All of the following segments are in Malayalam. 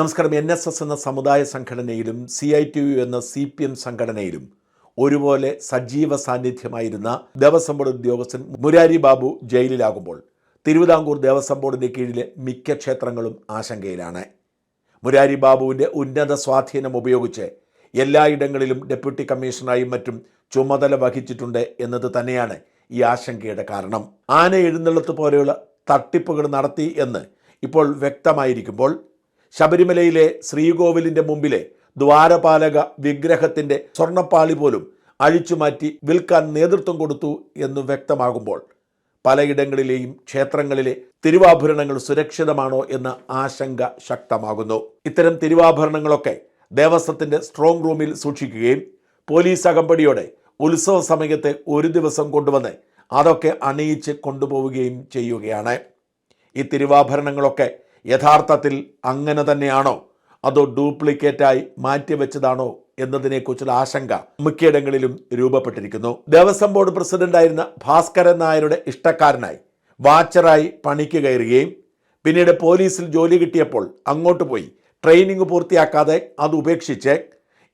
നമസ്കാരം. എൻ എസ് എസ് എന്ന സമുദായ സംഘടനയിലും സി ഐ ടി യു എന്ന സി പി എം സംഘടനയിലും ഒരുപോലെ സജീവ സാന്നിധ്യമായിരുന്ന ദേവസ്വം ബോർഡ് ഉദ്യോഗസ്ഥൻ മുരാരി ബാബു ജയിലിലാകുമ്പോൾ തിരുവിതാംകൂർ ദേവസ്വം ബോർഡിന്റെ കീഴിലെ മിക്ക ക്ഷേത്രങ്ങളും ആശങ്കയിലാണ്. മുരാരി ബാബുവിന്റെ ഉന്നത സ്വാധീനം ഉപയോഗിച്ച് എല്ലായിടങ്ങളിലും ഡെപ്യൂട്ടി കമ്മീഷണറായും മറ്റും ചുമതല വഹിച്ചിട്ടുണ്ട് എന്നത് തന്നെയാണ് ഈ ആശങ്കയുടെ കാരണം. ആന എഴുന്നള്ളത്ത് പോലെയുള്ള തട്ടിപ്പുകൾ നടത്തി എന്ന് ഇപ്പോൾ വ്യക്തമായിരിക്കുമ്പോൾ ശബരിമലയിലെ ശ്രീകോവിലിന്റെ മുമ്പിലെ ദ്വാരപാലക വിഗ്രഹത്തിന്റെ സ്വർണപ്പാളി പോലും അഴിച്ചുമാറ്റി വിൽക്കാൻ നേതൃത്വം കൊടുത്തു എന്ന് വ്യക്തമാകുമ്പോൾ പലയിടങ്ങളിലെയും ക്ഷേത്രങ്ങളിലെ തിരുവാഭരണങ്ങൾ സുരക്ഷിതമാണോ എന്ന ആശങ്ക ശക്തമാകുന്നു. ഇത്തരം തിരുവാഭരണങ്ങളൊക്കെ ദേവസ്വത്തിന്റെ സ്ട്രോങ് റൂമിൽ സൂക്ഷിക്കുകയും പോലീസ് അകമ്പടിയോടെ ഉത്സവ സമയത്തെ ഒരു ദിവസം കൊണ്ടുവന്ന് അതൊക്കെ അണിയിച്ച് കൊണ്ടുപോവുകയും ചെയ്യുകയാണ്. ഈ തിരുവാഭരണങ്ങളൊക്കെ യഥാർത്ഥത്തിൽ അങ്ങനെ തന്നെയാണോ? അതോ ഡ്യൂപ്ലിക്കേറ്റായി മാറ്റിവെച്ചതാണോ എന്നതിനെക്കുറിച്ചുള്ള ആശങ്ക മിക്കയിടങ്ങളിലും രൂപപ്പെട്ടിരിക്കുന്നു. ദേവസ്വം ബോർഡ് പ്രസിഡന്റായിരുന്ന ഭാസ്കരൻ നായരുടെ ഇഷ്ടക്കാരനായി വാച്ചറായി പണിക്ക് കയറുകയും പിന്നീട് പോലീസിൽ ജോലി കിട്ടിയപ്പോൾ അങ്ങോട്ട് പോയി ട്രെയിനിങ് പൂർത്തിയാക്കാതെ അത് ഉപേക്ഷിച്ച്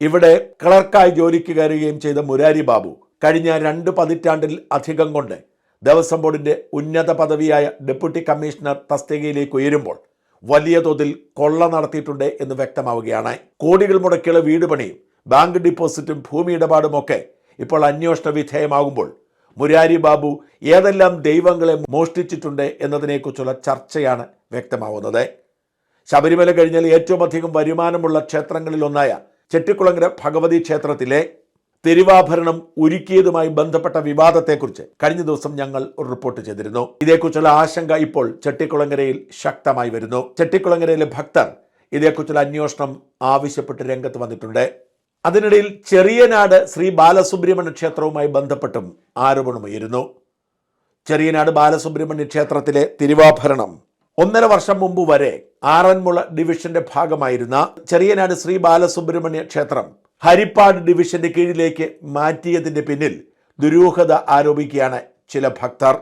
ഇവിടെ ക്ലർക്കായി ജോലിക്ക് കയറുകയും ചെയ്ത മുരാരി ബാബു കഴിഞ്ഞ രണ്ട് പതിറ്റാണ്ടിൽ അധികം കൊണ്ട് ദേവസ്വം ബോർഡിന്റെ ഉന്നത പദവിയായ ഡെപ്യൂട്ടി കമ്മീഷണർ തസ്തികയിലേക്ക് ഉയരുമ്പോൾ വലിയ തോതിൽ കൊള്ള നടത്തിയിട്ടുണ്ട് എന്ന് വ്യക്തമാവുകയാണ്. കോടികൾ മുടക്കിയുള്ള വീട് പണിയും ബാങ്ക് ഡിപ്പോസിറ്റും ഭൂമി ഇടപാടും ഒക്കെ ഇപ്പോൾ അന്വേഷണ വിധേയമാകുമ്പോൾ മുരാരി ബാബു ഏതെല്ലാം ദൈവങ്ങളെ മോഷ്ടിച്ചിട്ടുണ്ട് എന്നതിനെക്കുറിച്ചുള്ള ചർച്ചയാണ് വ്യക്തമാവുന്നത്. ശബരിമല കഴിഞ്ഞാൽ ഏറ്റവും അധികം വരുമാനമുള്ള ക്ഷേത്രങ്ങളിലൊന്നായ ചെട്ടിക്കുളങ്ങര ഭഗവതി ക്ഷേത്രത്തിലെ തിരുവാഭരണം ഒരുക്കിയതുമായി ബന്ധപ്പെട്ട വിവാദത്തെക്കുറിച്ച് കഴിഞ്ഞ ദിവസം ഞങ്ങൾ ഒരു റിപ്പോർട്ട് ചെയ്തിരുന്നു. ഇതേക്കുറിച്ചുള്ള ആശങ്ക ഇപ്പോൾ ചെട്ടിക്കുളങ്ങരയിൽ ശക്തമായി വരുന്നു. ചെട്ടിക്കുളങ്ങരയിലെ ഭക്തർ ഇതേക്കുറിച്ചുള്ള അന്വേഷണം ആവശ്യപ്പെട്ട് രംഗത്ത് വന്നിട്ടുണ്ട്. അതിനിടയിൽ ചെറിയനാട് ശ്രീ ബാലസുബ്രഹ്മണ്യ ക്ഷേത്രവുമായി ബന്ധപ്പെട്ടും ആരോപണമുയരുന്നു ചെറിയനാട് ബാലസുബ്രഹ്മണ്യ ക്ഷേത്രത്തിലെ തിരുവാഭരണം ഒന്നര വർഷം മുമ്പ് വരെ ആറന്മുള ഡിവിഷന്റെ ഭാഗമായിരുന്ന ചെറിയനാട് ശ്രീ ബാലസുബ്രഹ്മണ്യ ക്ഷേത്രം ഹരിപ്പാട് ഡിവിഷന്റെ കീഴിലേക്ക് മാറ്റിയതിന്റെ പിന്നിൽ ദുരൂഹത ആരോപിക്കുകയാണ് ചില ഭക്തർ.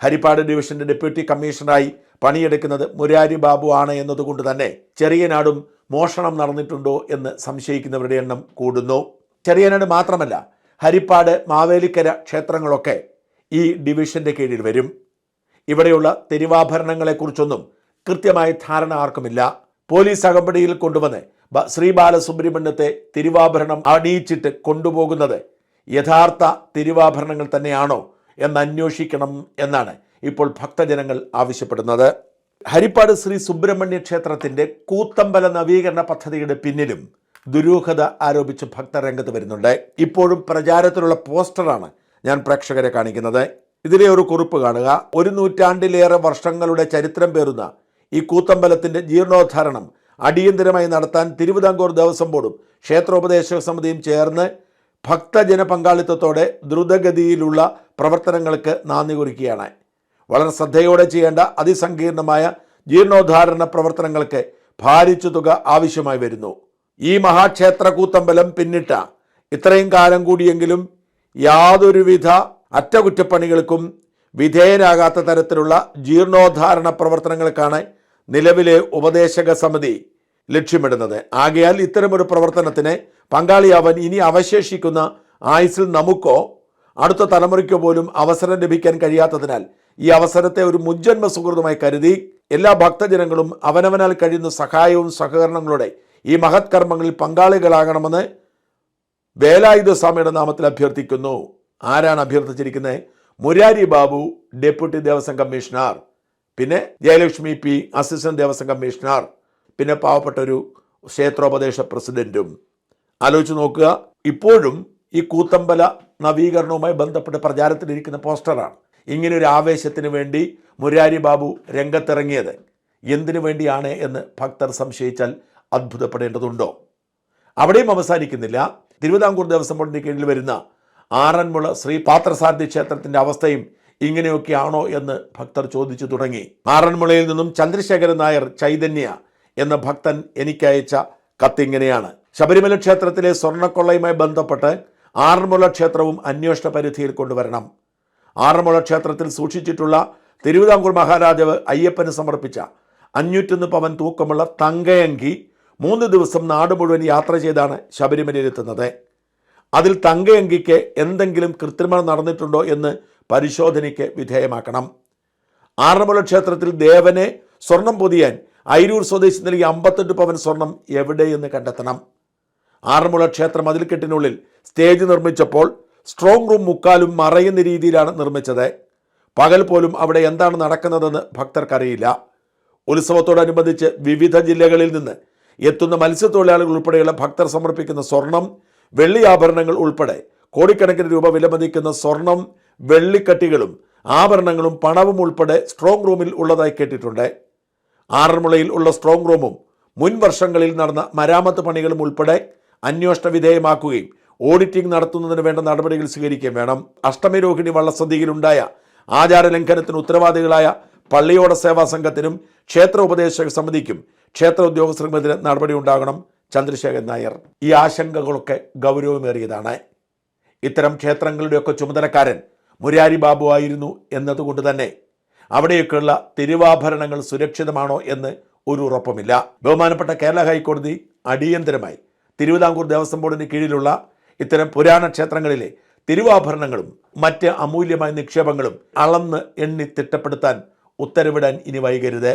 ഹരിപ്പാട് ഡിവിഷന്റെ ഡെപ്യൂട്ടി കമ്മീഷണറായി പണിയെടുക്കുന്നത് മുരാരി ബാബു ആണ് എന്നതുകൊണ്ട് തന്നെ ചെറിയനാടും മോഷണം നടന്നിട്ടുണ്ടോ എന്ന് സംശയിക്കുന്നവരുടെ എണ്ണം കൂടുന്നു. ചെറിയനാട് മാത്രമല്ല ഹരിപ്പാട് മാവേലിക്കര ക്ഷേത്രങ്ങളൊക്കെ ഈ ഡിവിഷന്റെ കീഴിൽ വരും. ഇവിടെയുള്ള തെരുവാഭരണങ്ങളെക്കുറിച്ചൊന്നും കൃത്യമായ ധാരണ ആർക്കുമില്ല. പോലീസ് അകമ്പടിയിൽ കൊണ്ടുവന്ന് ശ്രീ ബാലസുബ്രഹ്മണ്യത്തെ തിരുവാഭരണം അണിയിച്ചിട്ട് കൊണ്ടുപോകുന്നത് യഥാർത്ഥ തിരുവാഭരണങ്ങൾ തന്നെയാണോ എന്ന് അന്വേഷിക്കണം എന്നാണ് ഇപ്പോൾ ഭക്തജനങ്ങൾ ആവശ്യപ്പെടുന്നത്. ഹരിപ്പാട് ശ്രീ സുബ്രഹ്മണ്യ ക്ഷേത്രത്തിന്റെ കൂത്തമ്പല നവീകരണ പദ്ധതിയുടെ പിന്നിലും ദുരൂഹത ആരോപിച്ച് ഭക്തർ രംഗത്ത് വരുന്നുണ്ട്. ഇപ്പോഴും പ്രചാരത്തിലുള്ള പോസ്റ്ററാണ് ഞാൻ പ്രേക്ഷകരെ കാണിക്കുന്നത്. ഇതിലെ ഒരു കുറിപ്പ് കാണുക. ഒരു നൂറ്റാണ്ടിലേറെ വർഷങ്ങളുടെ ചരിത്രം പേറുന്ന ഈ കൂത്തമ്പലത്തിന്റെ ജീർണോദ്ധാരണം അടിയന്തരമായി നടത്താൻ തിരുവിതാംകൂർ ദേവസ്വം ബോർഡും ക്ഷേത്രോപദേശക സമിതിയും ചേർന്ന് ഭക്തജന പങ്കാളിത്തത്തോടെ ദ്രുതഗതിയിലുള്ള പ്രവർത്തനങ്ങൾക്ക് നാന്ദി കുറിക്കുകയാണ്. വളരെ ശ്രദ്ധയോടെ ചെയ്യേണ്ട അതിസങ്കീർണമായ ജീർണോദ്ധാരണ പ്രവർത്തനങ്ങൾക്ക് ഭാരിച്ചു തുക ആവശ്യമായി വരുന്നു. ഈ മഹാക്ഷേത്ര കൂത്തമ്പലം പിന്നിട്ട ഇത്രയും കാലം കൂടിയെങ്കിലും യാതൊരുവിധ അറ്റകുറ്റപ്പണികൾക്കും വിധേയനാകാത്ത തരത്തിലുള്ള ജീർണോദ്ധാരണ പ്രവർത്തനങ്ങൾക്കാണ് നിലവിലെ ഉപദേശക സമിതി ലക്ഷ്യമിടുന്നത്. ആകയാൽ ഇത്തരമൊരു പ്രവർത്തനത്തിന് പങ്കാളിയാവാൻ ഇനി അവശേഷിക്കുന്ന ആയുസിൽ നമുക്കോ അടുത്ത തലമുറയ്ക്കോ പോലും അവസരം ലഭിക്കാൻ കഴിയാത്തതിനാൽ ഈ അവസരത്തെ ഒരു മുജ്ജന്മ സുഹൃതമായി കരുതി എല്ലാ ഭക്തജനങ്ങളും അവനവനാൽ കഴിയുന്ന സഹായവും സഹകരണങ്ങളുടെ ഈ മഹത് കർമ്മങ്ങളിൽ പങ്കാളികളാകണമെന്ന് വേലായുധ സ്വാമിയുടെ നാമത്തിൽ അഭ്യർത്ഥിക്കുന്നു. ആരാണ് അഭ്യർത്ഥിച്ചിരിക്കുന്നത്? Murari Babu deputy Devaswom commissioner. പിന്നെ Jayalakshmi P assistant Devaswom commissioner പിന്നെ പാവപ്പെട്ട ഒരു ക്ഷേത്രോപദേശ പ്രസിഡന്റും. ആലോചിച്ച് നോക്കുക ഇപ്പോഴും ഈ കൂത്തമ്പല നവീകരണവുമായി ബന്ധപ്പെട്ട് പ്രചാരത്തിലിരിക്കുന്ന പോസ്റ്ററാണ്. ഇങ്ങനെ ഒരു ആവേശത്തിന് വേണ്ടി മുരാരി ബാബു രംഗത്തിറങ്ങിയത് എന്തിനു വേണ്ടിയാണ് എന്ന് ഭക്തർ സംശയിച്ചാൽ അത്ഭുതപ്പെടേണ്ടതുണ്ടോ? അവിടെയും അവസാനിക്കുന്നില്ല. തിരുവിതാംകൂർ ദേവസ്വം ബോർഡിന്റെ കീഴിൽ വരുന്ന ആറന്മുള ശ്രീ പാത്രസാരഥി ക്ഷേത്രത്തിന്റെ അവസ്ഥയും ഇങ്ങനെയൊക്കെയാണോ എന്ന് ഭക്തർ ചോദിച്ചു തുടങ്ങി. ആറന്മുളയിൽ നിന്നും ചന്ദ്രശേഖരൻ നായർ ചൈതന്യ എന്ന ഭക്തൻ എനിക്കയച്ച കത്തിങ്ങനെയാണ്. ശബരിമല ക്ഷേത്രത്തിലെ സ്വർണക്കൊള്ളയുമായി ബന്ധപ്പെട്ട് ആറന്മുള ക്ഷേത്രവും അന്വേഷണ പരിധിയിൽ കൊണ്ടുവരണം. ആറന്മുള ക്ഷേത്രത്തിൽ സൂക്ഷിച്ചിട്ടുള്ള തിരുവിതാംകൂർ മഹാരാജാവ് അയ്യപ്പന് സമർപ്പിച്ച അഞ്ഞൂറ്റൊന്ന് പവൻ തൂക്കമുള്ള തങ്കയങ്കി മൂന്ന് ദിവസം നാട് മുഴുവൻ യാത്ര ചെയ്താണ് ശബരിമലയിലെത്തുന്നത്. അതിൽ തങ്കയങ്കിക്ക് എന്തെങ്കിലും കൃത്രിമം നടന്നിട്ടുണ്ടോ എന്ന് പരിശോധനയ്ക്ക് വിധേയമാക്കണം. ആറന്മുള ക്ഷേത്രത്തിൽ ദേവനെ സ്വർണം പൊതിയാൻ അയിരൂർ സ്വദേശി നൽകിയ അമ്പത്തെട്ട് പവൻ സ്വർണം എവിടെയെന്ന് കണ്ടെത്തണം. ആറന്മുള ക്ഷേത്ര മതിൽക്കെട്ടിനുള്ളിൽ സ്റ്റേജ് നിർമ്മിച്ചപ്പോൾ സ്ട്രോങ് റൂം മുക്കാലും മറയുന്ന രീതിയിലാണ് നിർമ്മിച്ചത്. പകൽ പോലും അവിടെ എന്താണ് നടക്കുന്നതെന്ന് ഭക്തർക്കറിയില്ല. ഉത്സവത്തോടനുബന്ധിച്ച് വിവിധ ജില്ലകളിൽ നിന്ന് എത്തുന്ന മത്സ്യത്തൊഴിലാളികൾ ഉൾപ്പെടെയുള്ള ഭക്തർ സമർപ്പിക്കുന്ന സ്വർണം വെള്ളി ആഭരണങ്ങൾ ഉൾപ്പെടെ കോടിക്കണക്കിന് രൂപ വിലമതിക്കുന്ന സ്വർണം വെള്ളിക്കട്ടികളും ആഭരണങ്ങളും പണവും ഉൾപ്പെടെ സ്ട്രോങ് റൂമിൽ ഉള്ളതായി കേട്ടിട്ടുണ്ട്. ആറന്മുളയിൽ ഉള്ള സ്ട്രോങ് റൂമും മുൻ വർഷങ്ങളിൽ നടന്ന മരാമത്ത് പണികളും ഉൾപ്പെടെ അന്വേഷണ വിധേയമാക്കുകയും ഓഡിറ്റിംഗ് നടത്തുന്നതിന് വേണ്ട നടപടികൾ സ്വീകരിക്കുകയും വേണം. അഷ്ടമി രോഹിണി വള്ളസദ്യയിലുണ്ടായ ആചാരലംഘനത്തിന് ഉത്തരവാദികളായ പള്ളിയോട സേവാ സംഘത്തിനും ക്ഷേത്ര ഉപദേശക സമിതിക്കും ക്ഷേത്ര ഉദ്യോഗസ്ഥർക്കുമെതിരെ നടപടി ഉണ്ടാകണം. ചന്ദ്രശേഖരൻ നായർ. ഈ ആശങ്കകളൊക്കെ ഗൗരവമേറിയതാണ്. ഇത്തരം ക്ഷേത്രങ്ങളുടെയൊക്കെ ചുമതലക്കാരൻ മുരാരി ബാബു ആയിരുന്നു എന്നതുകൊണ്ട് തന്നെ അവിടെയൊക്കെയുള്ള തിരുവാഭരണങ്ങൾ സുരക്ഷിതമാണോ എന്ന് ഒരു ഉറപ്പുമില്ല. ബഹുമാനപ്പെട്ട കേരള ഹൈക്കോടതി അടിയന്തരമായി തിരുവിതാംകൂർ ദേവസ്വം ബോർഡിന് കീഴിലുള്ള ഇത്തരം പുരാണ ക്ഷേത്രങ്ങളിലെ തിരുവാഭരണങ്ങളും മറ്റ് അമൂല്യമായ നിക്ഷേപങ്ങളും അളന്ന് എണ്ണി തിട്ടപ്പെടുത്താൻ ഉത്തരവിടാൻ ഇനി വൈകരുത്.